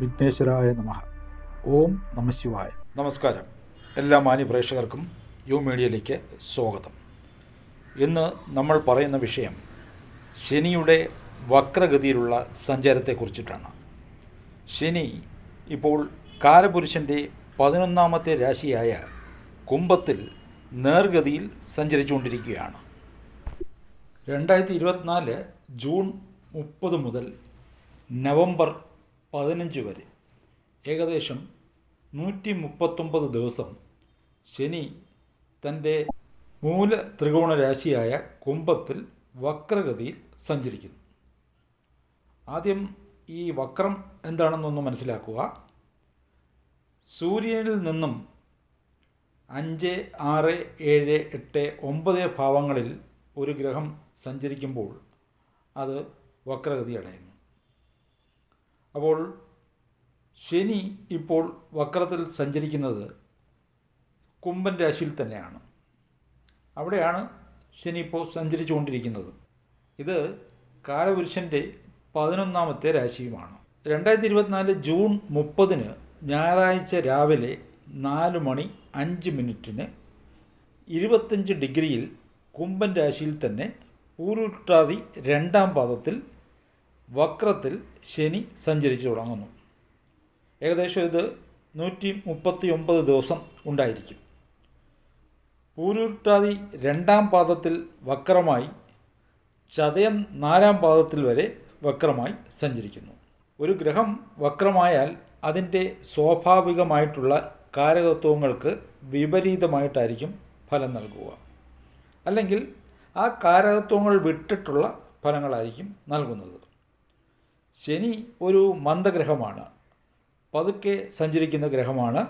വിഘ്നേശ്വരായ നമ. ഓം നമശിവായ നമസ്കാരം. എല്ലാ മാന്യ പ്രേക്ഷകർക്കും യു മീഡിയയിലേക്ക് സ്വാഗതം. ഇന്ന് നമ്മൾ പറയുന്ന വിഷയം ശനിയുടെ വക്രഗതിയിലുള്ള സഞ്ചാരത്തെക്കുറിച്ചിട്ടാണ്. ശനി ഇപ്പോൾ കാലപുരുഷന്റെ പതിനൊന്നാമത്തെ രാശിയായ കുംഭത്തിൽ നേർഗതിയിൽ സഞ്ചരിച്ചുകൊണ്ടിരിക്കുകയാണ്. രണ്ടായിരത്തി ഇരുപത്തിനാല് ജൂൺ മുപ്പത് മുതൽ നവംബർ പതിനഞ്ച് വരെ. ഏകദേശം നൂറ്റി മുപ്പത്തൊമ്പത് ദിവസം ശനി തന്റെ മൂല ത്രികോണ രാശിയായ കുംഭത്തിൽ വക്രഗതിയിൽ സഞ്ചരിക്കുന്നു. ആദ്യം ഈ വക്രം എന്താണെന്നൊന്ന് മനസ്സിലാക്കുക. സൂര്യനിൽ നിന്നും അഞ്ച് ആറ് ഏഴ് എട്ട് ഒമ്പത് ഭാവങ്ങളിൽ ഒരു ഗ്രഹം സഞ്ചരിക്കുമ്പോൾ അത് വക്രഗതി അടയുന്നു. അപ്പോൾ ശനി ഇപ്പോൾ വക്രത്തിൽ സഞ്ചരിക്കുന്നത് കുംഭൻ രാശിയിൽ തന്നെയാണ്. അവിടെയാണ് ശനി ഇപ്പോൾ സഞ്ചരിച്ചുകൊണ്ടിരിക്കുന്നത്. ഇത് കാലപുരുഷന്റെ പതിനൊന്നാമത്തെ രാശിയുമാണ്. രണ്ടായിരത്തി ഇരുപത്തിനാല് ജൂൺ മുപ്പതിന് ഞായറാഴ്ച രാവിലെ നാല് മണി അഞ്ച് മിനിറ്റിന് ഇരുപത്തഞ്ച് ഡിഗ്രിയിൽ കുംഭൻ രാശിയിൽ തന്നെ പൂരുട്ടാതി രണ്ടാം പാദത്തിൽ വക്രത്തിൽ ശനി സഞ്ചരിച്ചു തുടങ്ങുന്നു. ഏകദേശം ഇത് നൂറ്റി മുപ്പത്തി ഒമ്പത് ദിവസം ഉണ്ടായിരിക്കും. പൂരുട്ടാതി രണ്ടാം പാദത്തിൽ വക്രമായി ചതയം നാലാം പാദത്തിൽ വരെ വക്രമായി സഞ്ചരിക്കുന്നു. ഒരു ഗ്രഹം വക്രമായാൽ അതിന്റെ സ്വാഭാവികമായിട്ടുള്ള കാരകത്വങ്ങൾക്ക് വിപരീതമായിട്ടായിരിക്കും ഫലം നൽകുക. അല്ലെങ്കിൽ ആ കാരകത്വങ്ങൾ വിട്ടിട്ടുള്ള ഫലങ്ങളായിരിക്കും നൽകുന്നത്. ശനി ഒരു മന്ദഗ്രഹമാണ്. പതുക്കെ സഞ്ചരിക്കുന്ന ഗ്രഹമാണ്.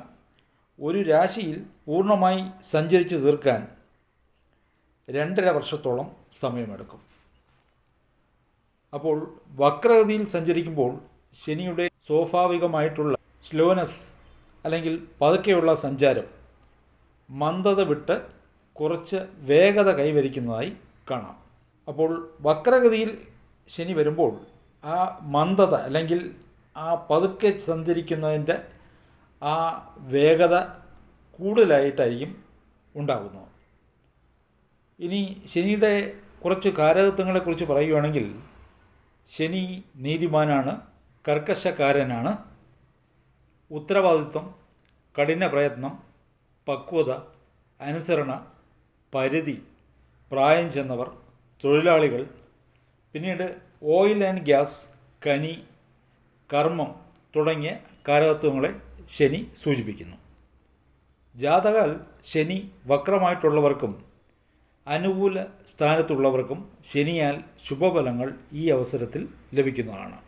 ഒരു രാശിയിൽ പൂർണമായി സഞ്ചരിച്ച് തീർക്കാൻ രണ്ടര വർഷത്തോളം സമയമെടുക്കും. അപ്പോൾ വക്രഗതിയിൽ സഞ്ചരിക്കുമ്പോൾ ശനിയുടെ സ്വാഭാവികമായിട്ടുള്ള സ്ലോനസ് അല്ലെങ്കിൽ പതുക്കെയുള്ള സഞ്ചാരം മന്ദത വിട്ട് കുറച്ച് വേഗത കൈവരിക്കുന്നതായി കാണാം. അപ്പോൾ വക്രഗതിയിൽ ശനി വരുമ്പോൾ ആ മന്ദത അല്ലെങ്കിൽ ആ പതുക്കെ സഞ്ചരിക്കുന്നതിന്റെ ആ വേഗത കൂടുതലായിട്ടായിരിക്കും ഉണ്ടാകുന്നത്. ഇനി ശനിയുടെ കുറച്ച് കാരകത്വങ്ങളെക്കുറിച്ച് പറയുകയാണെങ്കിൽ ശനി നീതിമാനാണ് കർക്കശക്കാരനാണ് ഉത്തരവാദിത്വം കഠിന പ്രയത്നം പക്വത അനുസരണ പരിധി പ്രായം ചെന്നവർ തൊഴിലാളികൾ പിന്നീട് ഓയിൽ ആൻഡ് ഗ്യാസ് കനി കർമ്മം തുടങ്ങിയ കാരകത്വങ്ങളെ ശനി സൂചിപ്പിക്കുന്നു. ജാതകൽ ശനി വക്രമായിട്ടുള്ളവർക്കും അനുകൂല സ്ഥാനത്തുള്ളവർക്കും ശനിയാൽ ശുഭഫലങ്ങൾ ഈ അവസരത്തിൽ ലഭിക്കുന്നതാണ്.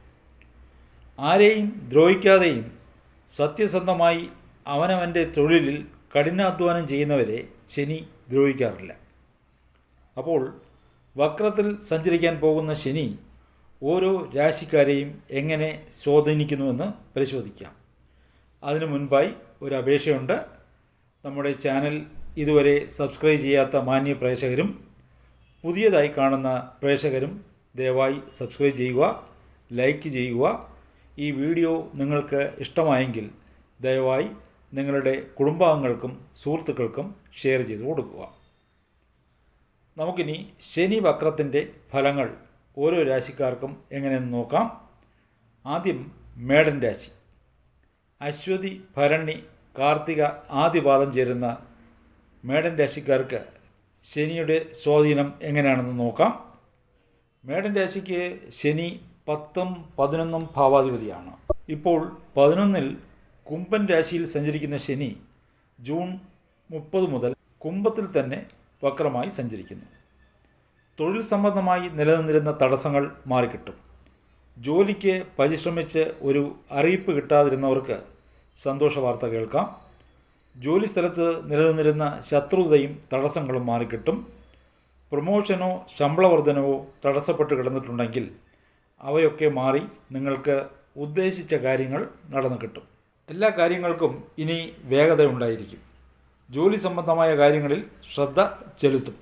ആരെയും ദ്രോഹിക്കാതെയും സത്യസന്ധമായി അവനവന്റെ തൊഴിലിൽ കഠിനാധ്വാനം ചെയ്യുന്നവരെ ശനി ദ്രോഹിക്കാറില്ല. അപ്പോൾ വക്രത്തിൽ സഞ്ചരിക്കാൻ പോകുന്ന ശനി ഓരോ രാശിക്കാരെയും എങ്ങനെ സ്വാധീനിക്കുന്നുവെന്ന് പരിശോധിക്കാം. അതിനു മുൻപായി ഒരു അപേക്ഷയുണ്ട്. നമ്മുടെ ചാനൽ ഇതുവരെ സബ്സ്ക്രൈബ് ചെയ്യാത്ത മാന്യ പ്രേക്ഷകരും പുതിയതായി കാണുന്ന പ്രേക്ഷകരും ദയവായി സബ്സ്ക്രൈബ് ചെയ്യുക ലൈക്ക് ചെയ്യുക. ഈ വീഡിയോ നിങ്ങൾക്ക് ഇഷ്ടമായെങ്കിൽ ദയവായി നിങ്ങളുടെ കുടുംബാംഗങ്ങൾക്കും സുഹൃത്തുക്കൾക്കും ഷെയർ ചെയ്ത് കൊടുക്കുക. നമുക്കിനി ശനി വക്രത്തിന്റെ ഫലങ്ങൾ ഓരോ രാശിക്കാർക്കും എങ്ങനെയെന്ന് നോക്കാം. ആദ്യം മേടൻ രാശി. അശ്വതി ഭരണി കാർത്തിക ആദിപാദം ചേരുന്ന മേടൻ രാശിക്കാർക്ക് ശനിയുടെ സ്വാധീനം എങ്ങനെയാണെന്ന് നോക്കാം. മേടൻ രാശിക്ക് ശനി പത്തും പതിനൊന്നും ഭാവാധിപതിയാണ്. ഇപ്പോൾ പതിനൊന്നിൽ കുംഭൻ രാശിയിൽ സഞ്ചരിക്കുന്ന ശനി ജൂൺ മുപ്പത് മുതൽ കുംഭത്തിൽ തന്നെ വക്രമായി സഞ്ചരിക്കുന്നു. തൊഴിൽ സംബന്ധമായി നിലനിന്നിരുന്ന തടസ്സങ്ങൾ മാറിക്കിട്ടും. ജോലിക്ക് പരിശ്രമിച്ച് ഒരു അറിയിപ്പ് കിട്ടാതിരുന്നവർക്ക് സന്തോഷ വാർത്ത കേൾക്കാം. ജോലി സ്ഥലത്ത് നിലനിന്നിരുന്ന ശത്രുതയും തടസ്സങ്ങളും മാറിക്കിട്ടും. പ്രൊമോഷനോ ശമ്പള വർധനവോ തടസ്സപ്പെട്ട് കിടന്നിട്ടുണ്ടെങ്കിൽ അവയൊക്കെ മാറി നിങ്ങൾക്ക് ഉദ്ദേശിച്ച കാര്യങ്ങൾ നടന്നു കിട്ടും. എല്ലാ കാര്യങ്ങൾക്കും ഇനി വേഗത ഉണ്ടായിരിക്കും ജോലി സംബന്ധമായ കാര്യങ്ങളിൽ ശ്രദ്ധ ചെലുത്തും.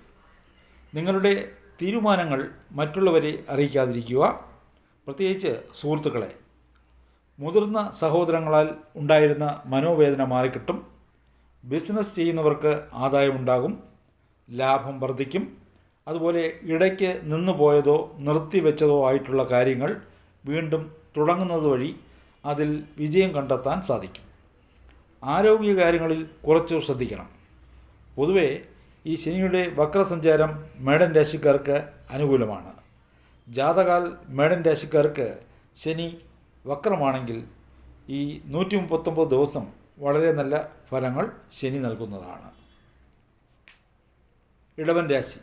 നിങ്ങളുടെ തീരുമാനങ്ങൾ മറ്റുള്ളവരെ അറിയിക്കാതിരിക്കുക. പ്രത്യേകിച്ച് സുഹൃത്തുക്കളെ മുതിർന്ന സഹോദരങ്ങളാൽ ഉണ്ടായിരുന്ന മനോവേദന മാറിക്കിട്ടും ബിസിനസ് ചെയ്യുന്നവർക്ക് ആദായമുണ്ടാകും ലാഭം വർദ്ധിക്കും അതുപോലെ ഇടയ്ക്ക് നിന്ന് പോയതോ നിർത്തിവെച്ചതോ ആയിട്ടുള്ള കാര്യങ്ങൾ വീണ്ടും തുടങ്ങുന്നത് വഴി അതിൽ വിജയം കണ്ടെത്താൻ സാധിക്കും. ആരോഗ്യ കാര്യങ്ങളിൽ കുറച്ച് ശ്രദ്ധിക്കണം. പൊതുവെ ഈ ശനിയുടെ വക്രസഞ്ചാരം മേടൻ രാശിക്കാർക്ക് അനുകൂലമാണ്. ജാതകാൽ മേടൻ രാശിക്കാർക്ക് ശനി വക്രമാണെങ്കിൽ ഈ നൂറ്റി മുപ്പത്തൊമ്പത് ദിവസം വളരെ നല്ല ഫലങ്ങൾ ശനി നൽകുന്നതാണ്. ഇടവൻ രാശി.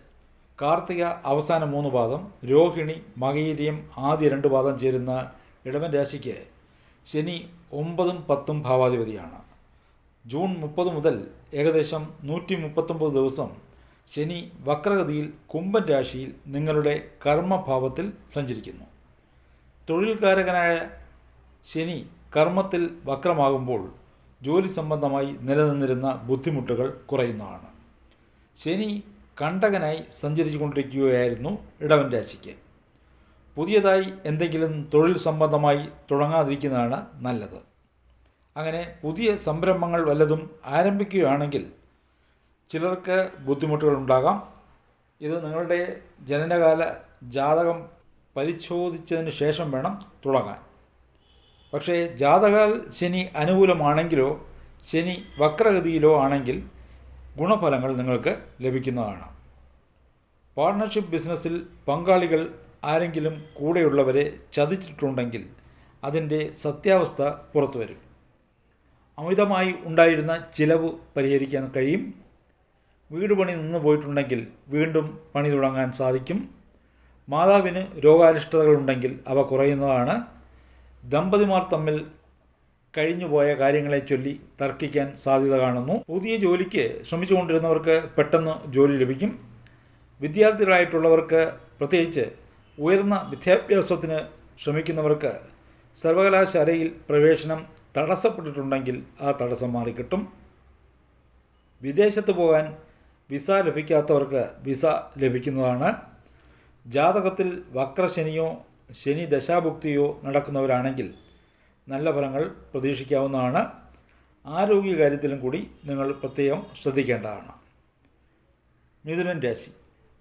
കാർത്തിക അവസാന മൂന്ന് പാദം രോഹിണി മകയിരിയം ആദ്യ രണ്ട് പാദം ചേരുന്ന ഇടവൻ രാശിക്ക് ശനി ഒമ്പതും പത്തും ഭാവാധിപതിയാണ്. ജൂൺ മുപ്പത് മുതൽ ഏകദേശം നൂറ്റി മുപ്പത്തൊമ്പത് ദിവസം ശനി വക്രഗതിയിൽ കുംഭൻ രാശിയിൽ നിങ്ങളുടെ കർമ്മഭാവത്തിൽ സഞ്ചരിക്കുന്നു. തൊഴിൽകാരകനായ ശനി കർമ്മത്തിൽ വക്രമാകുമ്പോൾ ജോലി സംബന്ധമായി നിലനിന്നിരുന്ന ബുദ്ധിമുട്ടുകൾ കുറയുന്നതാണ്. ശനി കണ്ടകനായി സഞ്ചരിച്ചു കൊണ്ടിരിക്കുകയായിരുന്നു ഇടവൻ രാശിക്ക്. പുതിയതായി എന്തെങ്കിലും തൊഴിൽ സംബന്ധമായി തുടങ്ങാതിരിക്കുന്നതാണ് നല്ലത്. അങ്ങനെ പുതിയ സംരംഭങ്ങൾ വല്ലതും ആരംഭിക്കുകയാണെങ്കിൽ ചിലർക്ക് ബുദ്ധിമുട്ടുകൾ ഉണ്ടാകാം ഇത് നിങ്ങളുടെ ജനനകാല ജാതകം പരിശോധിച്ചതിന് ശേഷം വേണം തുടങ്ങാൻ. പക്ഷേ ജാതകാൽ ശനി അനുകൂലമാണെങ്കിലോ ശനി വക്രഗതിയിലോ ആണെങ്കിൽ ഗുണഫലങ്ങൾ നിങ്ങൾക്ക് ലഭിക്കുന്നതാണ്. പാർട്ണർഷിപ്പ് ബിസിനസ്സിൽ പങ്കാളികൾ ആരെങ്കിലും കൂടെയുള്ളവരെ ചതിച്ചിട്ടുണ്ടെങ്കിൽ അതിന്റെ സത്യാവസ്ഥ പുറത്തു വരും അമിതമായി ഉണ്ടായിരുന്ന ചിലവ് പരിഹരിക്കാൻ കഴിയും. വീട് പണി നിന്നു പോയിട്ടുണ്ടെങ്കിൽ വീണ്ടും പണി തുടങ്ങാൻ സാധിക്കും. മാതാവിന് രോഗാരിഷ്ടതകളുണ്ടെങ്കിൽ അവ കുറയുന്നതാണ്. ദമ്പതിമാർ തമ്മിൽ കഴിഞ്ഞുപോയ കാര്യങ്ങളെ ചൊല്ലി തർക്കിക്കാൻ സാധ്യത കാണുന്നു. പുതിയ ജോലിക്ക് ശ്രമിച്ചുകൊണ്ടിരുന്നവർക്ക് പെട്ടെന്ന് ജോലി ലഭിക്കും. വിദ്യാർത്ഥികളായിട്ടുള്ളവർക്ക് പ്രത്യേകിച്ച് ഉയർന്ന വിദ്യാഭ്യാസത്തിന് ശ്രമിക്കുന്നവർക്ക് സർവകലാശാലയിൽ പ്രവേശനം തടസ്സപ്പെട്ടിട്ടുണ്ടെങ്കിൽ ആ തടസ്സം മാറിക്കിട്ടും. വിദേശത്ത് പോകാൻ വിസ ലഭിക്കാത്തവർക്ക് വിസ ലഭിക്കുന്നതാണ്. ജാതകത്തിൽ വക്രശനിയോ ശനി ദശാഭുക്തിയോ നടക്കുന്നവരാണെങ്കിൽ നല്ല ഫലങ്ങൾ പ്രതീക്ഷിക്കാവുന്നതാണ്. ആരോഗ്യ കാര്യത്തിലും കൂടി നിങ്ങൾ പ്രത്യേകം ശ്രദ്ധിക്കേണ്ടതാണ്. മിഥുനൻ രാശി.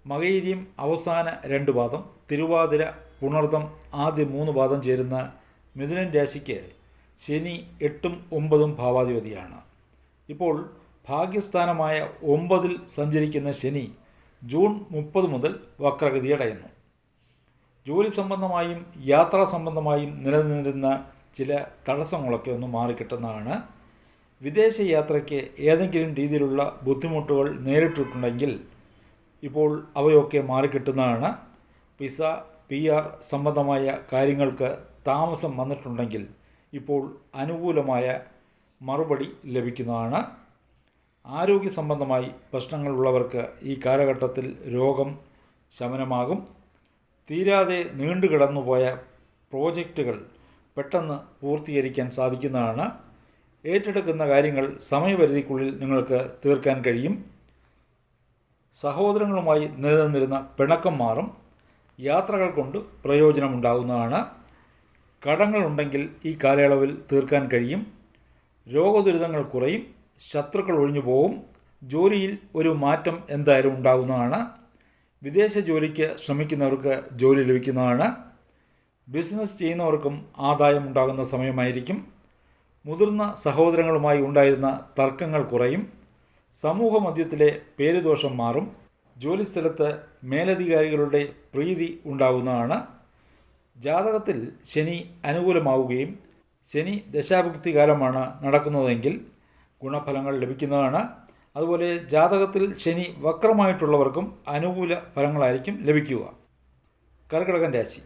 മകയിരിയും അവസാന രണ്ട് പാദം തിരുവാതിര പുണർദം ആദ്യ മൂന്ന് പാദം ചേരുന്ന മിഥുനൻ രാശിക്ക് ശനി എട്ടും ഒമ്പതും ഭാവാധിപതിയാണ്. ഇപ്പോൾ ഭാഗ്യസ്ഥാനമായ ഒമ്പതിൽ സഞ്ചരിക്കുന്ന ശനി ജൂൺ മുപ്പത് മുതൽ വക്രഗതിയടയുന്നു ജോലി സംബന്ധമായും യാത്രാ സംബന്ധമായും നിലനിന്നിരുന്ന ചില തടസ്സങ്ങളൊക്കെ ഒന്ന് മാറിക്കിട്ടുന്നതാണ്. വിദേശ യാത്രയ്ക്ക് ഏതെങ്കിലും രീതിയിലുള്ള ബുദ്ധിമുട്ടുകൾ നേരിട്ടിട്ടുണ്ടെങ്കിൽ ഇപ്പോൾ അവയൊക്കെ മാറിക്കിട്ടുന്നതാണ്. വിസ പി ആർ സംബന്ധമായ കാര്യങ്ങൾക്ക് താമസം വന്നിട്ടുണ്ടെങ്കിൽ ഇപ്പോൾ അനുകൂലമായ മറുപടി ലഭിക്കുന്നതാണ്. ആരോഗ്യ സംബന്ധമായി പ്രശ്നങ്ങളുള്ളവർക്ക് ഈ കാലഘട്ടത്തിൽ രോഗം ശമനമാകും. തീരാതെ നീണ്ടുകിടന്നുപോയ പ്രോജക്റ്റുകൾ പെട്ടെന്ന് പൂർത്തീകരിക്കാൻ സാധിക്കുന്നതാണ്. ഏറ്റെടുക്കുന്ന കാര്യങ്ങൾ സമയപരിധിക്കുള്ളിൽ നിങ്ങൾക്ക് തീർക്കാൻ കഴിയും. സഹോദരങ്ങളുമായി നിലനിന്നിരുന്ന പിണക്കം മാറും. യാത്രകൾ കൊണ്ട് പ്രയോജനമുണ്ടാകുന്നതാണ്. കടങ്ങളുണ്ടെങ്കിൽ ഈ കാലയളവിൽ തീർക്കാൻ കഴിയും. രോഗദുരിതങ്ങൾ കുറയും. ശത്രുക്കൾ ഒഴിഞ്ഞു പോവും. ജോലിയിൽ ഒരു മാറ്റം എന്തായാലും ഉണ്ടാകുന്നതാണ് വിദേശ ജോലിക്ക് ശ്രമിക്കുന്നവർക്ക് ജോലി ലഭിക്കുന്നതാണ്. ബിസിനസ് ചെയ്യുന്നവർക്കും ആദായം ഉണ്ടാകുന്ന സമയമായിരിക്കും. മുതിർന്ന സഹോദരങ്ങളുമായി ഉണ്ടായിരുന്ന തർക്കങ്ങൾ കുറയും. സമൂഹ മധ്യത്തിലെ പേരുദോഷം മാറും. ജോലിസ്ഥലത്ത് മേലധികാരികളുടെ പ്രീതി ഉണ്ടാകുന്നതാണ് ജാതകത്തിൽ ശനി അനുകൂലമാവുകയും ശനി ദശാഭുക്തി കാലമാണ് നടക്കുന്നതെങ്കിൽ ഗുണഫലങ്ങൾ ലഭിക്കുന്നതാണ്. അതുപോലെ ജാതകത്തിൽ ശനി വക്രമായിട്ടുള്ളവർക്കും അനുകൂല ഫലങ്ങളായിരിക്കും ലഭിക്കുക. കർക്കിടകൻ രാശി.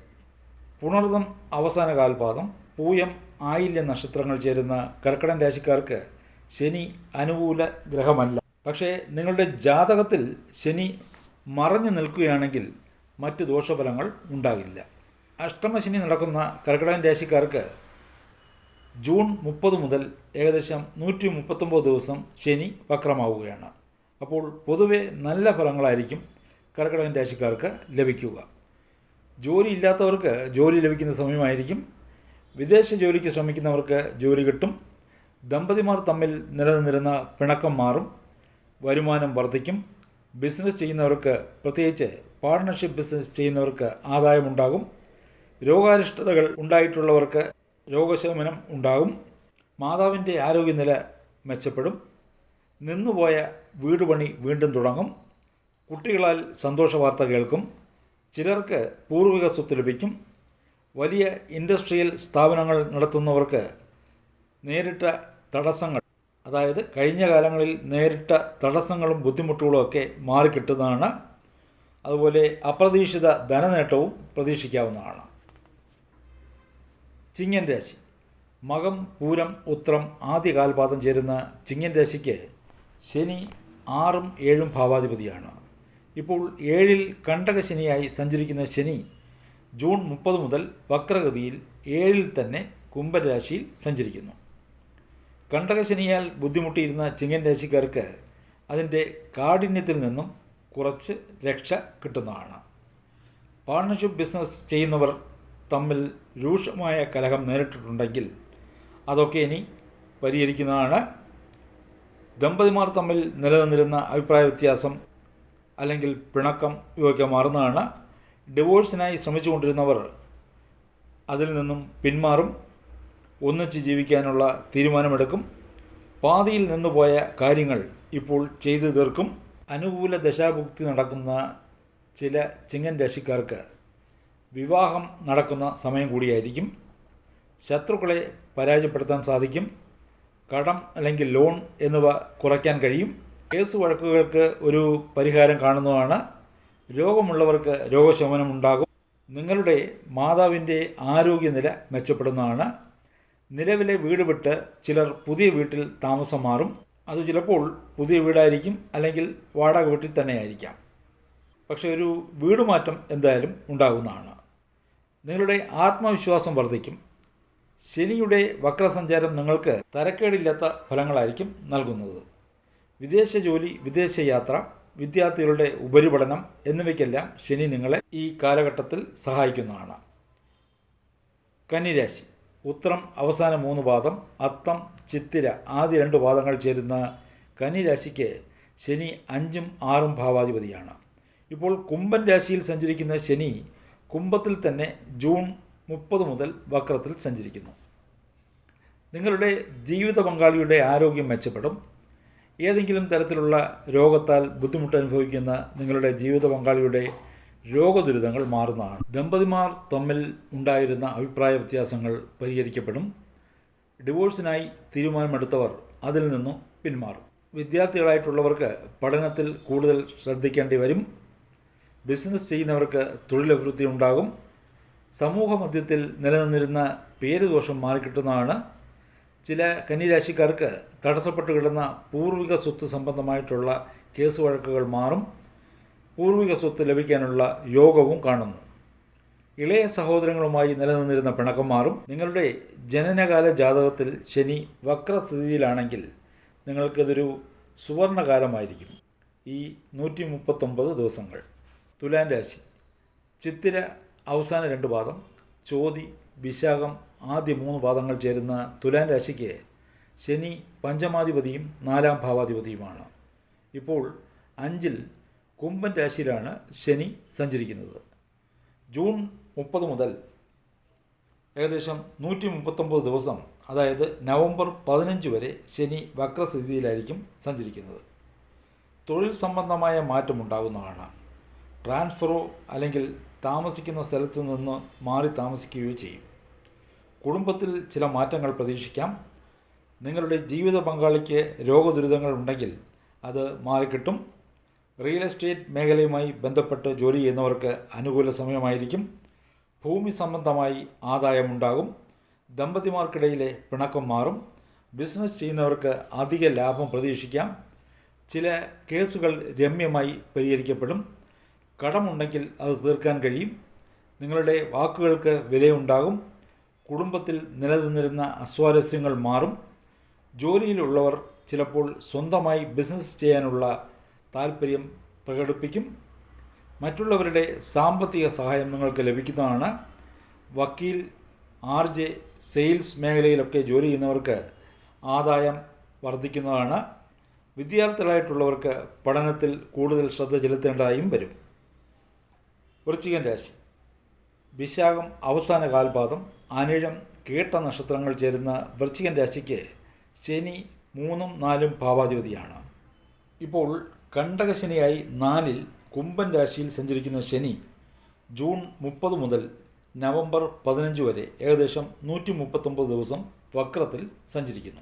പുണർതം അവസാന കാൽപാദം പൂയം ആയില്യ നക്ഷത്രങ്ങൾ ചേരുന്ന കർക്കിടൻ രാശിക്കാർക്ക് ശനി അനുകൂല ഗ്രഹമല്ല. പക്ഷേ നിങ്ങളുടെ ജാതകത്തിൽ ശനി മറഞ്ഞു നിൽക്കുകയാണെങ്കിൽ മറ്റ് ദോഷഫലങ്ങൾ ഉണ്ടാകില്ല. അഷ്ടമശനി നടക്കുന്ന കർക്കിടകൻ രാശിക്കാർക്ക് ജൂൺ മുപ്പത് മുതൽ ഏകദേശം നൂറ്റി മുപ്പത്തൊമ്പത് ദിവസം ശനി വക്രമാവുകയാണ്. അപ്പോൾ പൊതുവെ നല്ല ഫലങ്ങളായിരിക്കും കർക്കിടകൻ രാശിക്കാർക്ക് ലഭിക്കുക. ജോലി ഇല്ലാത്തവർക്ക് ജോലി ലഭിക്കുന്ന സമയമായിരിക്കും. വിദേശ ജോലിക്ക് ശ്രമിക്കുന്നവർക്ക് ജോലി കിട്ടും. ദമ്പതിമാർ തമ്മിൽ നിലനിന്നിരുന്ന പിണക്കം മാറും. വരുമാനം വർദ്ധിക്കും. ബിസിനസ് ചെയ്യുന്നവർക്ക് പ്രത്യേകിച്ച് പാർട്ട്ണർഷിപ്പ് ബിസിനസ് ചെയ്യുന്നവർക്ക് ആദായമുണ്ടാകും. രോഗാരിഷ്ടതകൾ ഉണ്ടായിട്ടുള്ളവർക്ക് രോഗശമനം ഉണ്ടാകും. മാതാവിന്റെ ആരോഗ്യനില മെച്ചപ്പെടും. നിന്നുപോയ വീടുപണി വീണ്ടും തുടങ്ങും. കുട്ടികളാൽ സന്തോഷ വാർത്ത കേൾക്കും. ചിലർക്ക് പൂർവിക സ്വത്ത് ലഭിക്കും. വലിയ ഇൻഡസ്ട്രിയൽ സ്ഥാപനങ്ങൾ നടത്തുന്നവർക്ക് നേരിട്ട തടസ്സങ്ങൾ അതായത് കഴിഞ്ഞ കാലങ്ങളിൽ നേരിട്ട തടസ്സങ്ങളും ബുദ്ധിമുട്ടുകളും ഒക്കെ മാറിക്കിട്ടുന്നതാണ്. അതുപോലെ അപ്രതീക്ഷിത ധനനേട്ടവും പ്രതീക്ഷിക്കാവുന്നതാണ്. ചിങ്ങൻ രാശി. മകം പൂരം ഉത്രം ആദ്യ കാൽപാദം ചേരുന്ന ചിങ്ങൻ രാശിക്ക് ശനി ആറും ഏഴും ഭാവാധിപതിയാണ്. ഇപ്പോൾ ഏഴിൽ കണ്ടകശനിയായി സഞ്ചരിക്കുന്ന ശനി ജൂൺ മുപ്പത് മുതൽ വക്രഗതിയിൽ ഏഴിൽ തന്നെ കുംഭരാശിയിൽ സഞ്ചരിക്കുന്നു. കണ്ടകശനിയാൽ ബുദ്ധിമുട്ടിയിരുന്ന ചിങ്ങൻ രാശിക്കാർക്ക് അതിന്റെ കാഠിന്യത്തിൽ നിന്നും കുറച്ച് രക്ഷ കിട്ടുന്നതാണ്. പാർട്ണർഷിപ്പ് ബിസിനസ് ചെയ്യുന്നവർ തമ്മിൽ രൂക്ഷമായ കലഹം നേരിട്ടിട്ടുണ്ടെങ്കിൽ അതൊക്കെ ഇനി പരിഹരിക്കുന്നതാണ്. ദമ്പതിമാർ തമ്മിൽ നിലനിന്നിരുന്ന അഭിപ്രായ വ്യത്യാസം അല്ലെങ്കിൽ പിണക്കം ഇവയൊക്കെ മാറുന്നതാണ്. ഡിവോഴ്സിനായി ശ്രമിച്ചുകൊണ്ടിരുന്നവർ അതിൽ നിന്നും പിന്മാറും. ഒന്നിച്ച് ജീവിക്കാനുള്ള തീരുമാനമെടുക്കും. പാതിയിൽ നിന്നുപോയ കാര്യങ്ങൾ ഇപ്പോൾ ചെയ്തു തീർക്കും. അനുകൂല ദശാഭുക്തി നടക്കുന്ന ചില ചിങ്ങൻ രാശിക്കാർക്ക് വിവാഹം നടക്കുന്ന സമയം കൂടിയായിരിക്കും. ശത്രുക്കളെ പരാജയപ്പെടുത്താൻ സാധിക്കും. കടം അല്ലെങ്കിൽ ലോൺ എന്നിവ കുറയ്ക്കാൻ കഴിയും. കേസ് വഴക്കുകൾക്ക് ഒരു പരിഹാരം കാണുന്നതാണ്. രോഗമുള്ളവർക്ക് രോഗശമനം ഉണ്ടാകും. നിങ്ങളുടെ മാതാവിന്റെ ആരോഗ്യനില മെച്ചപ്പെടുന്നതാണ്. നിലവിലെ വീട് വിട്ട് ചിലർ പുതിയ വീട്ടിൽ താമസം മാറും. അത് ചിലപ്പോൾ പുതിയ വീടായിരിക്കും അല്ലെങ്കിൽ വാടക വീട്ടിൽ തന്നെയായിരിക്കാം. പക്ഷേ ഒരു വീടുമാറ്റം എന്തായാലും ഉണ്ടാകുന്നതാണ്. നിങ്ങളുടെ ആത്മവിശ്വാസം വർദ്ധിക്കും. ശനിയുടെ വക്രസഞ്ചാരം നിങ്ങൾക്ക് തരക്കേടില്ലാത്ത ഫലങ്ങളായിരിക്കും നൽകുന്നത്. വിദേശ ജോലി വിദേശ യാത്ര വിദ്യാർത്ഥികളുടെ ഉപരിപഠനം എന്നിവയ്ക്കെല്ലാം ശനി നിങ്ങളെ ഈ കാലഘട്ടത്തിൽ സഹായിക്കുന്നതാണ്. കന്നിരാശി. ഉത്രം അവസാന മൂന്ന് പാദം അത്തം ചിത്തിര ആദ്യ രണ്ട് പാദങ്ങൾ ചേരുന്ന കന്നിരാശിക്ക് ശനി അഞ്ചും ആറും ഭാവാധിപതിയാണ്. ഇപ്പോൾ കുംഭൻ രാശിയിൽ സഞ്ചരിക്കുന്ന ശനി കുംഭത്തിൽ തന്നെ ജൂൺ മുപ്പത് മുതൽ വക്രത്തിൽ സഞ്ചരിക്കുന്നു. നിങ്ങളുടെ ജീവിത പങ്കാളിയുടെ ആരോഗ്യം മെച്ചപ്പെടും. ഏതെങ്കിലും തരത്തിലുള്ള രോഗത്താൽ ബുദ്ധിമുട്ട് അനുഭവിക്കുന്ന നിങ്ങളുടെ ജീവിത പങ്കാളിയുടെ രോഗദുരിതങ്ങൾ മാറുന്നതാണ്. ദമ്പതിമാർ തമ്മിൽ ഉണ്ടായിരുന്ന അഭിപ്രായ വ്യത്യാസങ്ങൾ പരിഹരിക്കപ്പെടും. ഡിവോഴ്സിനായി തീരുമാനമെടുത്തവർ അതിൽ നിന്നും പിന്മാറും. വിദ്യാർത്ഥികളായിട്ടുള്ളവർക്ക് പഠനത്തിൽ കൂടുതൽ ശ്രദ്ധിക്കേണ്ടി വരും. ബിസിനസ് ചെയ്യുന്നവർക്ക് തൊഴിലഭിവൃദ്ധി ഉണ്ടാകും. സമൂഹ മധ്യത്തിൽ നിലനിന്നിരുന്ന പേരുദോഷം മാറിക്കിട്ടുന്നതാണ്. ചില കന്നിരാശിക്കാർക്ക് തടസ്സപ്പെട്ട് കിടന്ന പൂർവിക സ്വത്ത് സംബന്ധമായിട്ടുള്ള കേസ് വഴക്കുകൾ മാറും. പൂർവിക സ്വത്ത് ലഭിക്കാനുള്ള യോഗവും കാണുന്നു. ഇളയ സഹോദരങ്ങളുമായി നിലനിന്നിരുന്ന പിണക്കം മാറും. നിങ്ങളുടെ ജനനകാല ജാതകത്തിൽ ശനി വക്രസ്ഥിതിയിലാണെങ്കിൽ നിങ്ങൾക്കതൊരു സുവർണകാലമായിരിക്കും. ഈ നൂറ്റി മുപ്പത്തൊമ്പത് ദിവസങ്ങൾ. തുലാൻ രാശി. ചിത്തിര അവസാന രണ്ട് പാദം ചോതി വിശാഖം ആദ്യ മൂന്ന് പാദങ്ങൾ ചേരുന്ന തുലാൻ രാശിക്ക് ശനി പഞ്ചമാധിപതിയും നാലാം ഭാവാധിപതിയുമാണ്. ഇപ്പോൾ അഞ്ചിൽ കുംഭൻ രാശിയിലാണ് ശനി സഞ്ചരിക്കുന്നത്. ജൂൺ മുപ്പത് മുതൽ ഏകദേശം നൂറ്റി മുപ്പത്തൊമ്പത് ദിവസം അതായത് നവംബർ പതിനഞ്ച് വരെ ശനി വക്രസ്ഥിതിയിലായിരിക്കും സഞ്ചരിക്കുന്നത്. തൊഴിൽ സംബന്ധമായ മാറ്റമുണ്ടാകുന്നതാണ്. ട്രാൻസ്ഫറോ അല്ലെങ്കിൽ താമസിക്കുന്ന സ്ഥലത്ത് നിന്ന് മാറി താമസിക്കുകയോ ചെയ്യും. കുടുംബത്തിൽ ചില മാറ്റങ്ങൾ പ്രതീക്ഷിക്കാം. നിങ്ങളുടെ ജീവിത പങ്കാളിക്ക് രോഗദുരിതങ്ങൾ ഉണ്ടെങ്കിൽ അത് മാറിക്കിട്ടും. റിയൽ എസ്റ്റേറ്റ് മേഖലയുമായി ബന്ധപ്പെട്ട് ജോലി ചെയ്യുന്നവർക്ക് അനുകൂല സമയമായിരിക്കും. ഭൂമി സംബന്ധമായി ആദായമുണ്ടാകും. ദമ്പതിമാർക്കിടയിലെ പിണക്കം മാറും. ബിസിനസ് ചെയ്യുന്നവർക്ക് അധിക ലാഭം പ്രതീക്ഷിക്കാം. ചില കേസുകൾ രമ്യമായി പരിഹരിക്കപ്പെടും. കടമുണ്ടെങ്കിൽ അത് തീർക്കാൻ കഴിയും. നിങ്ങളുടെ വാക്കുകൾക്ക് വിലയുണ്ടാകും. കുടുംബത്തിൽ നിലനിന്നിരുന്ന അസ്വാരസ്യങ്ങൾ മാറും. ജോലിയിലുള്ളവർ ചിലപ്പോൾ സ്വന്തമായി ബിസിനസ് ചെയ്യാനുള്ള താല്പര്യം പ്രകടിപ്പിക്കും. മറ്റുള്ളവരുടെ സാമ്പത്തിക സഹായം നിങ്ങൾക്ക് ലഭിക്കുന്നതാണ്. വക്കീൽ ആർ ജെ സെയിൽസ് മേഖലയിലൊക്കെ ജോലി ചെയ്യുന്നവർക്ക് ആദായം വർദ്ധിക്കുന്നതാണ്. വിദ്യാർത്ഥികളായിട്ടുള്ളവർക്ക് പഠനത്തിൽ കൂടുതൽ ശ്രദ്ധ ചെലുത്തേണ്ടതായും വരും. വൃശ്ചികൻ രാശി. വിശാഖം അവസാന കാൽപാദം അനിഴം കീട്ട നക്ഷത്രങ്ങൾ ചേരുന്ന വൃശ്ചികൻ രാശിക്ക് ശനി മൂന്നും നാലും ഭാവാധിപതിയാണ്. ഇപ്പോൾ കണ്ടകശനിയായി നാലിൽ കുംഭൻ രാശിയിൽ സഞ്ചരിക്കുന്ന ശനി ജൂൺ മുപ്പത് മുതൽ നവംബർ പതിനഞ്ച് വരെ ഏകദേശം നൂറ്റി മുപ്പത്തൊമ്പത് ദിവസം വക്രത്തിൽ സഞ്ചരിക്കുന്നു.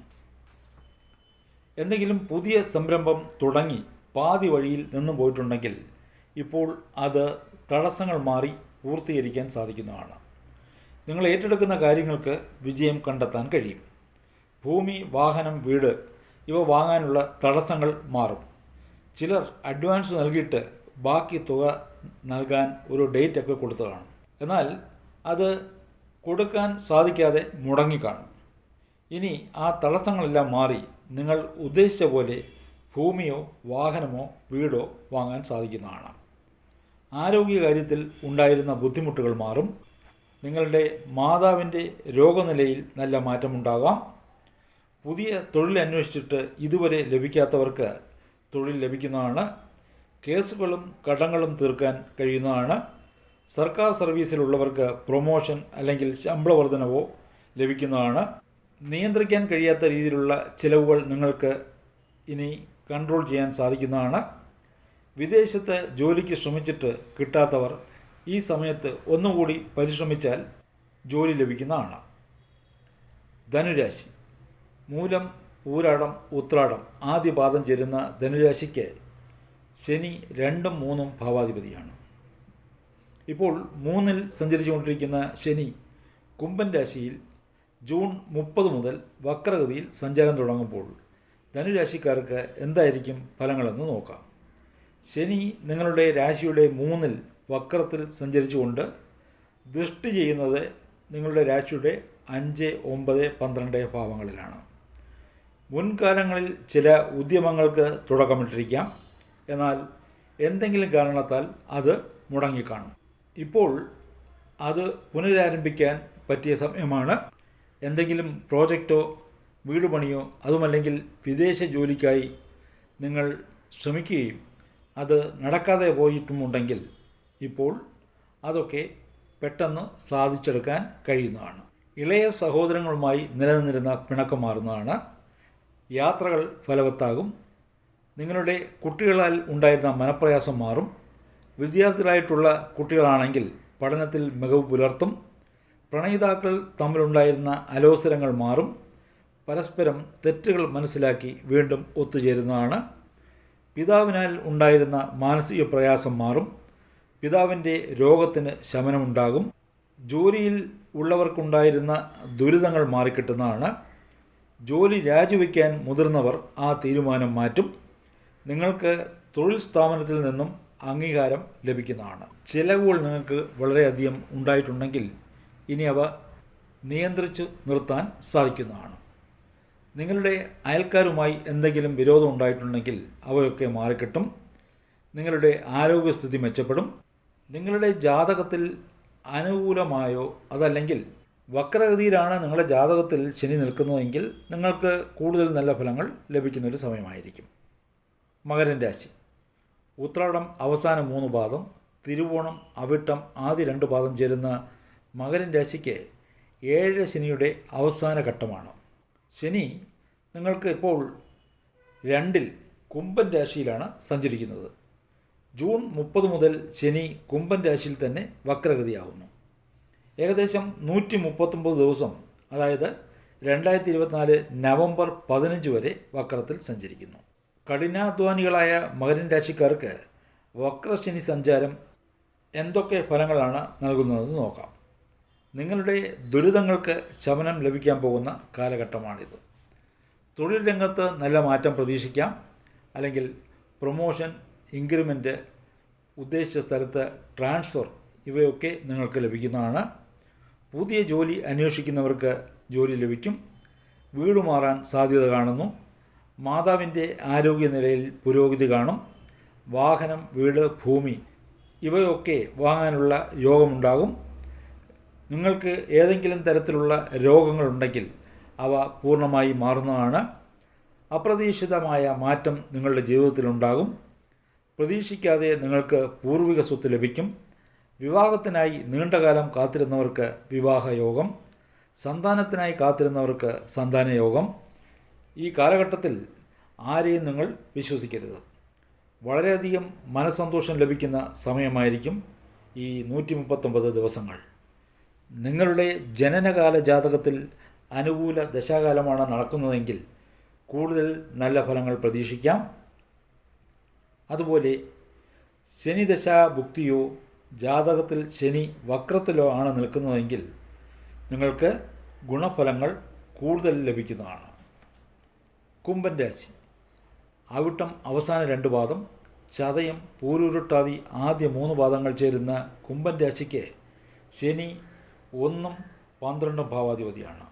എന്തെങ്കിലും പുതിയ സംരംഭം തുടങ്ങി പാതി വഴിയിൽ നിന്നും പോയിട്ടുണ്ടെങ്കിൽ ഇപ്പോൾ അത് തടസ്സങ്ങൾ മാറി പൂർത്തീകരിക്കാൻ സാധിക്കുന്നതാണ്. നിങ്ങൾ ഏറ്റെടുക്കുന്ന കാര്യങ്ങൾക്ക് വിജയം കണ്ടെത്താൻ കഴിയും. ഭൂമി വാഹനം വീട് ഇവ വാങ്ങാനുള്ള തടസ്സങ്ങൾ മാറും. ചിലർ അഡ്വാൻസ് നൽകിയിട്ട് ബാക്കി തുക നൽകാൻ ഒരു ഡേറ്റ് ഒക്കെ കൊടുത്തതാണ്. എന്നാൽ അത് കൊടുക്കാൻ സാധിക്കാതെ മുടങ്ങിക്കാണും. ഇനി ആ തടസ്സങ്ങളെല്ലാം മാറി നിങ്ങൾ ഉദ്ദേശിച്ച പോലെ ഭൂമിയോ വാഹനമോ വീടോ വാങ്ങാൻ സാധിക്കുന്നതാണ്. ആരോഗ്യകാര്യത്തിൽ ഉണ്ടായിരുന്ന ബുദ്ധിമുട്ടുകൾ മാറും. നിങ്ങളുടെ മാതാവിന്റെ രോഗനിലയിൽ നല്ല മാറ്റമുണ്ടാകാം. പുതിയ തൊഴിൽ അന്വേഷിച്ചിട്ട് ഇതുവരെ ലഭിക്കാത്തവർക്ക് തൊഴിൽ ലഭിക്കുന്നതാണ്. കേസുകളും കടങ്ങളും തീർക്കാൻ കഴിയുന്നതാണ്. സർക്കാർ സർവീസിലുള്ളവർക്ക് പ്രൊമോഷൻ അല്ലെങ്കിൽ ശമ്പള വർധനവോ ലഭിക്കുന്നതാണ്. നിയന്ത്രിക്കാൻ കഴിയാത്ത രീതിയിലുള്ള ചിലവുകൾ നിങ്ങൾക്ക് ഇനി കൺട്രോൾ ചെയ്യാൻ സാധിക്കുന്നതാണ്. വിദേശത്ത് ജോലിക്ക് ശ്രമിച്ചിട്ട് കിട്ടാത്തവർ ഈ സമയത്ത് ഒന്നുകൂടി പരിശ്രമിച്ചാൽ ജോലി ലഭിക്കുന്നതാണ്. ധനുരാശി. മൂലം ഊരാടം ഉത്രാടം ആദ്യ പാദം ചേരുന്ന ധനുരാശിക്ക് ശനി രണ്ടും മൂന്നും ഭാവാധിപതിയാണ്. ഇപ്പോൾ മൂന്നിൽ സഞ്ചരിച്ചുകൊണ്ടിരിക്കുന്ന ശനി കുംഭൻ രാശിയിൽ ജൂൺ മുപ്പത് മുതൽ വക്രഗതിയിൽ സഞ്ചാരം തുടങ്ങുമ്പോൾ ധനുരാശിക്കാർക്ക് എന്തായിരിക്കും ഫലങ്ങളെന്ന് നോക്കാം. ശനി നിങ്ങളുടെ രാശിയുടെ മൂന്നിൽ വക്രത്തിൽ സഞ്ചരിച്ചുകൊണ്ട് ദൃഷ്ടി ചെയ്യുന്നത് നിങ്ങളുടെ രാശിയുടെ അഞ്ച് ഒമ്പത് പന്ത്രണ്ട് ഭാവങ്ങളിലാണ്. മുൻകാലങ്ങളിൽ ചില ഉദ്യമങ്ങൾക്ക് തുടക്കമിട്ടിരിക്കാം. എന്നാൽ എന്തെങ്കിലും കാരണത്താൽ അത് മുടങ്ങിക്കാണും. ഇപ്പോൾ അത് പുനരാരംഭിക്കാൻ പറ്റിയ സമയമാണ്. എന്തെങ്കിലും പ്രോജക്റ്റോ വീടുപണിയോ അതുമല്ലെങ്കിൽ വിദേശ ജോലിക്കായി നിങ്ങൾ ശ്രമിക്കുകയും അത് നടക്കാതെ പോയിട്ടുമുണ്ടെങ്കിൽ ഇപ്പോൾ അതൊക്കെ പെട്ടെന്ന് സാധിച്ചെടുക്കാൻ കഴിയുന്നതാണ്. ഇളയ സഹോദരങ്ങളുമായി നിലനിന്നിരുന്ന പിണക്കം മാറുന്നതാണ്. യാത്രകൾ ഫലവത്താകും. നിങ്ങളുടെ കുട്ടികളാൽ ഉണ്ടായിരുന്ന മനപ്രയാസം മാറും. വിദ്യാർത്ഥികളായിട്ടുള്ള കുട്ടികളാണെങ്കിൽ പഠനത്തിൽ മികവ് പുലർത്തും. പ്രണയിതാക്കൾ തമ്മിലുണ്ടായിരുന്ന അലോസരങ്ങൾ മാറും. പരസ്പരം തെറ്റുകൾ മനസ്സിലാക്കി വീണ്ടും ഒത്തുചേരുന്നതാണ്. പിതാവിനാൽ ഉണ്ടായിരുന്ന മാനസിക പ്രയാസം മാറും. പിതാവിന്റെ രോഗത്തിന് ശമനമുണ്ടാകും. ജോലിയിൽ ഉള്ളവർക്കുണ്ടായിരുന്ന ദുരിതങ്ങൾ മാറിക്കിട്ടുന്നതാണ്. ജോലി രാജിവെക്കാൻ മുതിർന്നവർ ആ തീരുമാനം മാറ്റും. നിങ്ങൾക്ക് തൊഴിൽ സ്ഥാപനത്തിൽ നിന്നും അംഗീകാരം ലഭിക്കുന്നതാണ്. ചിലവുകൾ നിങ്ങൾക്ക് വളരെയധികം ഉണ്ടായിട്ടുണ്ടെങ്കിൽ ഇനി അവ നിയന്ത്രിച്ചു നിർത്താൻ സാധിക്കുന്നതാണ്. നിങ്ങളുടെ അയൽക്കാരുമായി എന്തെങ്കിലും വിരോധം ഉണ്ടായിട്ടുണ്ടെങ്കിൽ അവയൊക്കെ മാറിക്കിട്ടും. നിങ്ങളുടെ ആരോഗ്യസ്ഥിതി മെച്ചപ്പെടും. നിങ്ങളുടെ ജാതകത്തിൽ അനുകൂലമായോ അതല്ലെങ്കിൽ വക്രഗതിയിലാണ് നിങ്ങളുടെ ജാതകത്തിൽ ശനി നിൽക്കുന്നതെങ്കിൽ നിങ്ങൾക്ക് കൂടുതൽ നല്ല ഫലങ്ങൾ ലഭിക്കുന്നൊരു സമയമായിരിക്കും. മകരൻ രാശി. ഉത്രാടം അവസാന മൂന്ന് പാദം തിരുവോണം അവിട്ടം ആദ്യ രണ്ട് പാദം ചേരുന്ന മകരൻ രാശിക്ക് ഏഴ് ശനിയുടെ അവസാന ഘട്ടമാണ്. ശനി നിങ്ങൾക്ക് ഇപ്പോൾ രണ്ടിൽ കുംഭൻ രാശിയിലാണ് സഞ്ചരിക്കുന്നത്. ജൂൺ മുപ്പത് മുതൽ ശനി കുംഭൻ രാശിയിൽ തന്നെ വക്രഗതിയാകുന്നു ഏകദേശം നൂറ്റി മുപ്പത്തൊമ്പത് ദിവസം അതായത് രണ്ടായിരത്തി ഇരുപത്തിനാല് നവംബർ പതിനഞ്ച് വരെ വക്രത്തിൽ സഞ്ചരിക്കുന്നു. കഠിനാധ്വാനികളായ മകരൻ രാശിക്കാർക്ക് വക്രശനി സഞ്ചാരം എന്തൊക്കെ ഫലങ്ങളാണ് നൽകുന്നതെന്ന് നോക്കാം. നിങ്ങളുടെ ദുരിതങ്ങൾക്ക് ശമനം ലഭിക്കാൻ പോകുന്ന കാലഘട്ടമാണിത്. തൊഴിൽ രംഗത്ത് നല്ല മാറ്റം പ്രതീക്ഷിക്കാം. അല്ലെങ്കിൽ പ്രൊമോഷൻ ഇൻക്രിമെന്റ് ഉദ്ദേശിച്ച സ്ഥലത്ത് ട്രാൻസ്ഫർ ഇവയൊക്കെ നിങ്ങൾക്ക് ലഭിക്കുന്നതാണ്. പുതിയ ജോലി അന്വേഷിക്കുന്നവർക്ക് ജോലി ലഭിക്കും. വീട് മാറാൻ സാധ്യത കാണുന്നു. മാതാവിന്റെ ആരോഗ്യനിലയിൽ പുരോഗതി കാണും. വാഹനം വീട് ഭൂമി ഇവയൊക്കെ വാങ്ങാനുള്ള യോഗമുണ്ടാകും. നിങ്ങൾക്ക് ഏതെങ്കിലും തരത്തിലുള്ള രോഗങ്ങളുണ്ടെങ്കിൽ അവ പൂർണമായി മാറുന്നതാണ്. അപ്രതീക്ഷിതമായ മാറ്റം നിങ്ങളുടെ ജീവിതത്തിലുണ്ടാകും. പ്രതീക്ഷിക്കാതെ നിങ്ങൾക്ക് പൂർവിക സ്വത്ത് ലഭിക്കും. വിവാഹത്തിനായി നീണ്ടകാലം കാത്തിരുന്നവർക്ക് വിവാഹയോഗം. സന്താനത്തിനായി കാത്തിരുന്നവർക്ക് സന്താനയോഗം. ഈ കാലഘട്ടത്തിൽ ആരെയും നിങ്ങൾ വിശ്വസിക്കരുത്. വളരെയധികം മനസ്സന്തോഷം ലഭിക്കുന്ന സമയമായിരിക്കും ഈ നൂറ്റി മുപ്പത്തൊമ്പത് ദിവസങ്ങൾ. നിങ്ങളുടെ ജനനകാല ജാതകത്തിൽ അനുകൂല ദശാകാലമാണ് നടക്കുന്നതെങ്കിൽ കൂടുതൽ നല്ല ഫലങ്ങൾ പ്രതീക്ഷിക്കാം. അതുപോലെ ശനി ദശാഭുക്തിയോ ജാതകത്തിൽ ശനി വക്രത്തിലോ ആണ് നിൽക്കുന്നതെങ്കിൽ നിങ്ങൾക്ക് ഗുണഫലങ്ങൾ കൂടുതൽ ലഭിക്കുന്നതാണ്. കുംഭൻ രാശി. അവിട്ടം അവസാന രണ്ട് പാദം ചതയം പൂരുരുട്ടാതി ആദ്യ മൂന്ന് പാദങ്ങൾ ചേരുന്ന കുംഭൻ രാശിക്ക് ശനി ഒന്നും പന്ത്രണ്ടും ഭാവാധിപതിയാണ്.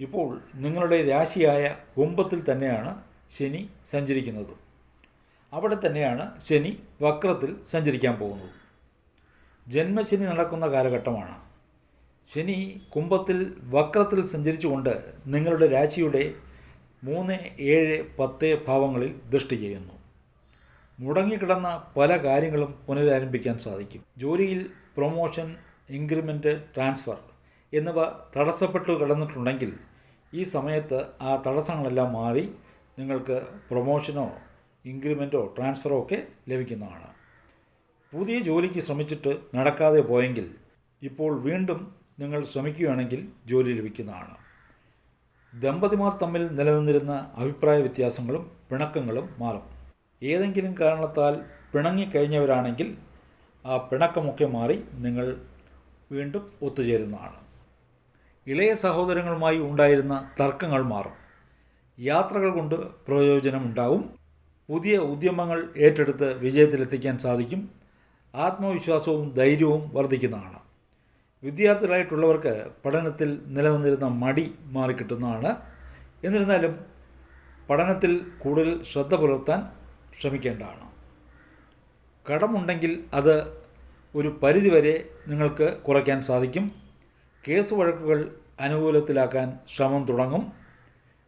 ഇപ്പോൾ നിങ്ങളുടെ രാശിയായ കുംഭത്തിൽ തന്നെയാണ് ശനി സഞ്ചരിക്കുന്നത്. അവിടെ തന്നെയാണ് ശനി വക്രത്തിൽ സഞ്ചരിക്കാൻ പോകുന്നത്. ജന്മശനി നടക്കുന്ന കാലഘട്ടമാണ്. ശനി കുംഭത്തിൽ വക്രത്തിൽ സഞ്ചരിച്ചുകൊണ്ട് നിങ്ങളുടെ രാശിയുടെ മൂന്ന് ഏഴ് പത്ത് ഭാവങ്ങളിൽ ദൃഷ്ടി ചെയ്യുന്നു. മുടങ്ങിക്കിടന്ന പല കാര്യങ്ങളും പുനരാരംഭിക്കാൻ സാധിക്കും. ജോലിയിൽ പ്രൊമോഷൻ ഇൻക്രിമെന്റ് ട്രാൻസ്ഫർ എന്നിവ തടസ്സപ്പെട്ടു കിടന്നിട്ടുണ്ടെങ്കിൽ ഈ സമയത്ത് ആ തടസ്സങ്ങളെല്ലാം മാറി നിങ്ങൾക്ക് പ്രൊമോഷനോ ഇൻക്രിമെന്റോ ട്രാൻസ്ഫറോ ഒക്കെ ലഭിക്കുന്നതാണ്. പുതിയ ജോലിക്ക് ശ്രമിച്ചിട്ട് നടക്കാതെ പോയെങ്കിൽ ഇപ്പോൾ വീണ്ടും നിങ്ങൾ ശ്രമിക്കുകയാണെങ്കിൽ ജോലി ലഭിക്കുന്നതാണ്. ദമ്പതിമാർ തമ്മിൽ നിലനിന്നിരുന്ന അഭിപ്രായ വ്യത്യാസങ്ങളും പിണക്കങ്ങളും മാറും. ഏതെങ്കിലും കാരണത്താൽ പിണങ്ങിക്കഴിഞ്ഞവരാണെങ്കിൽ ആ പിണക്കമൊക്കെ മാറി നിങ്ങൾ വീണ്ടും ഒത്തുചേരുന്നതാണ്. ഇളയ സഹോദരങ്ങളുമായി ഉണ്ടായിരുന്ന തർക്കങ്ങൾ മാറും. യാത്രകൾ കൊണ്ട് പ്രയോജനമുണ്ടാവും. പുതിയ ഉദ്യമങ്ങൾ ഏറ്റെടുത്ത് വിജയത്തിലെത്തിക്കാൻ സാധിക്കും. ആത്മവിശ്വാസവും ധൈര്യവും വർദ്ധിക്കുന്നതാണ്. വിദ്യാർത്ഥികളായിട്ടുള്ളവർക്ക് പഠനത്തിൽ നിലനിന്നിരുന്ന മടി മാറിക്കിട്ടുന്നതാണ്. എന്നിരുന്നാലും പഠനത്തിൽ കൂടുതൽ ശ്രദ്ധ പുലർത്താൻ ശ്രമിക്കേണ്ടതാണ്. കടമുണ്ടെങ്കിൽ അത് ഒരു പരിധിവരെ നിങ്ങൾക്ക് കുറയ്ക്കാൻ സാധിക്കും. കേസ് വഴക്കുകൾ അനുകൂലത്തിലാക്കാൻ ശ്രമം തുടങ്ങും.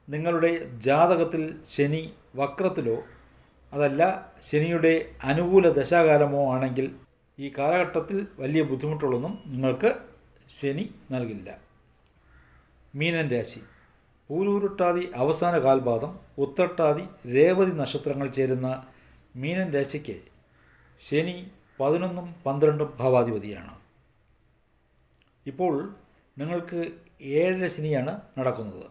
നിങ്ങളുടെ ജാതകത്തിൽ ശനി വക്രത്തിലോ അതല്ല ശനിയുടെ അനുകൂല ദശാകാലമോ ആണെങ്കിൽ ഈ കാലഘട്ടത്തിൽ വലിയ ബുദ്ധിമുട്ടുകളൊന്നും നിങ്ങൾക്ക് ശനി നൽകില്ല. മീനൻ രാശി. പൂരൂരുട്ടാതി അവസാന കാൽപാദം ഉത്രട്ടാതി രേവതി നക്ഷത്രങ്ങൾ ചേരുന്ന മീനൻ രാശിക്ക് ശനി പതിനൊന്നും പന്ത്രണ്ടും ഭാവാധിപതിയാണ്. ഇപ്പോൾ നിങ്ങൾക്ക് ഏഴര ശനിയാണ് നടക്കുന്നത്.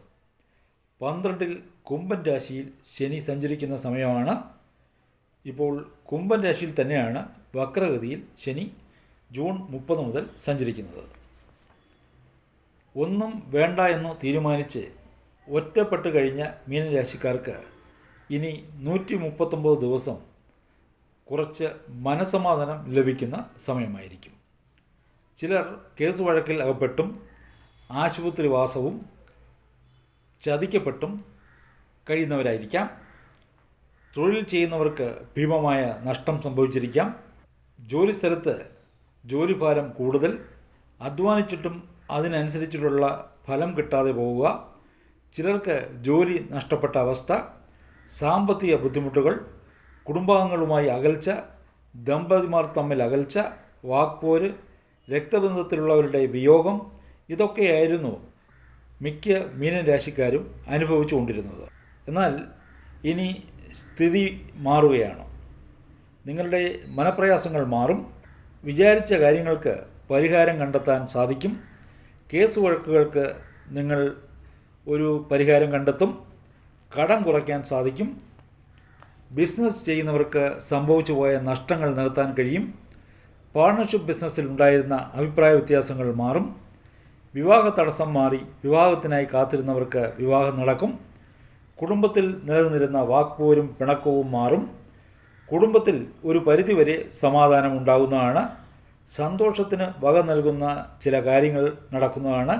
പന്ത്രണ്ടിൽ കുംഭൻ രാശിയിൽ ശനി സഞ്ചരിക്കുന്ന സമയമാണ്. ഇപ്പോൾ കുംഭൻ രാശിയിൽ തന്നെയാണ് വക്രഗതിയിൽ ശനി ജൂൺ മുപ്പത് മുതൽ സഞ്ചരിക്കുന്നത്. ഒന്നും വേണ്ട എന്ന് തീരുമാനിച്ച് ഒറ്റപ്പെട്ട് കഴിഞ്ഞ മീനരാശിക്കാർക്ക് ഇനി നൂറ്റി മുപ്പത്തൊമ്പത് ദിവസം കുറച്ച് മനസമാധാനം ലഭിക്കുന്ന സമയമായിരിക്കും. ചിലർ കേസ് വഴക്കിൽ അകപ്പെട്ടും ആശുപത്രിവാസവും ചതിക്കപ്പെട്ടും കഴിയുന്നവരായിരിക്കാം. തൊഴിൽ ചെയ്യുന്നവർക്ക് ഭീമമായ നഷ്ടം സംഭവിച്ചിരിക്കാം. ജോലി സ്ഥലത്ത് ജോലിഭാരം കൂടുതൽ. അധ്വാനിച്ചിട്ടും അതിനനുസരിച്ചിട്ടുള്ള ഫലം കിട്ടാതെ പോവുക. ചിലർക്ക് ജോലി നഷ്ടപ്പെട്ട അവസ്ഥ. സാമ്പത്തിക ബുദ്ധിമുട്ടുകൾ. കുടുംബാംഗങ്ങളുമായി അകൽച്ച. ദമ്പതിമാർ തമ്മിൽ അകൽച്ച. വാക്പോര്. രക്തബന്ധത്തിലുള്ളവരുടെ വിയോഗം. ഇതൊക്കെയായിരുന്നു മിക്ക മീനൻ രാശിക്കാരും അനുഭവിച്ചുകൊണ്ടിരുന്നത്. എന്നാൽ ഇനി സ്ഥിതി മാറുകയാണ്. നിങ്ങളുടെ മനപ്രയാസങ്ങൾ മാറും. വിചാരിച്ച കാര്യങ്ങൾക്ക് പരിഹാരം കണ്ടെത്താൻ സാധിക്കും. കേസ് വഴക്കുകൾക്ക് നിങ്ങൾ ഒരു പരിഹാരം കണ്ടെത്തും. കടം കുറയ്ക്കാൻ സാധിക്കും. ബിസിനസ് ചെയ്യുന്നവർക്ക് സംഭവിച്ചു പോയ നഷ്ടങ്ങൾ നികത്താൻ കഴിയും. പാർട്ണർഷിപ്പ് ബിസിനസ്സിൽ ഉണ്ടായിരുന്ന അഭിപ്രായ വ്യത്യാസങ്ങൾ മാറും. വിവാഹ തടസ്സം മാറി വിവാഹത്തിനായി കാത്തിരുന്നവർക്ക് വിവാഹം നടക്കും. കുടുംബത്തിൽ നിലനിന്നിരുന്ന വാക്പോരും പിണക്കവും മാറും. കുടുംബത്തിൽ ഒരു പരിധിവരെ സമാധാനം ഉണ്ടാകുന്നതാണ് സന്തോഷത്തിന് വക നൽകുന്ന ചില കാര്യങ്ങൾ നടക്കുന്നതാണ്.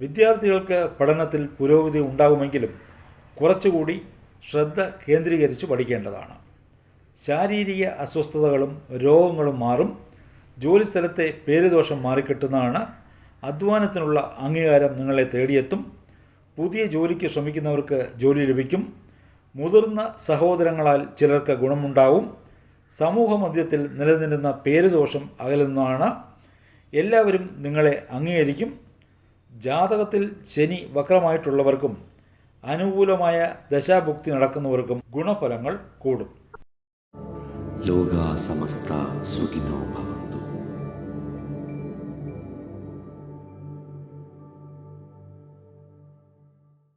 വിദ്യാർത്ഥികൾക്ക് പഠനത്തിൽ പുരോഗതി ഉണ്ടാകുമെങ്കിലും കുറച്ചുകൂടി ശ്രദ്ധ കേന്ദ്രീകരിച്ച് പഠിക്കേണ്ടതാണ്. ശാരീരിക അസ്വസ്ഥതകളും രോഗങ്ങളും മാറും. ജോലിസ്ഥലത്തെ പേരുദോഷം മാറിക്കിട്ടുന്നതാണ്. അധ്വാനത്തിനുള്ള അംഗീകാരം നിങ്ങളെ തേടിയെത്തും. പുതിയ ജോലിക്ക് ശ്രമിക്കുന്നവർക്ക് ജോലി ലഭിക്കും. മുതിർന്ന സഹോദരങ്ങളാൽ ചിലർക്ക് ഗുണമുണ്ടാവും. സമൂഹ മധ്യത്തിൽ നിലനിന്നിരുന്ന പേരുദോഷം അകലുന്നതാണ്. എല്ലാവരും നിങ്ങളെ അംഗീകരിക്കും. ജാതകത്തിൽ ശനി വക്രമായിട്ടുള്ളവർക്കും അനുകൂലമായ ദശാഭുക്തി നടക്കുന്നവർക്കും ഗുണഫലങ്ങൾ കൂടും. ലോക സമസ്ത സുഖിനോ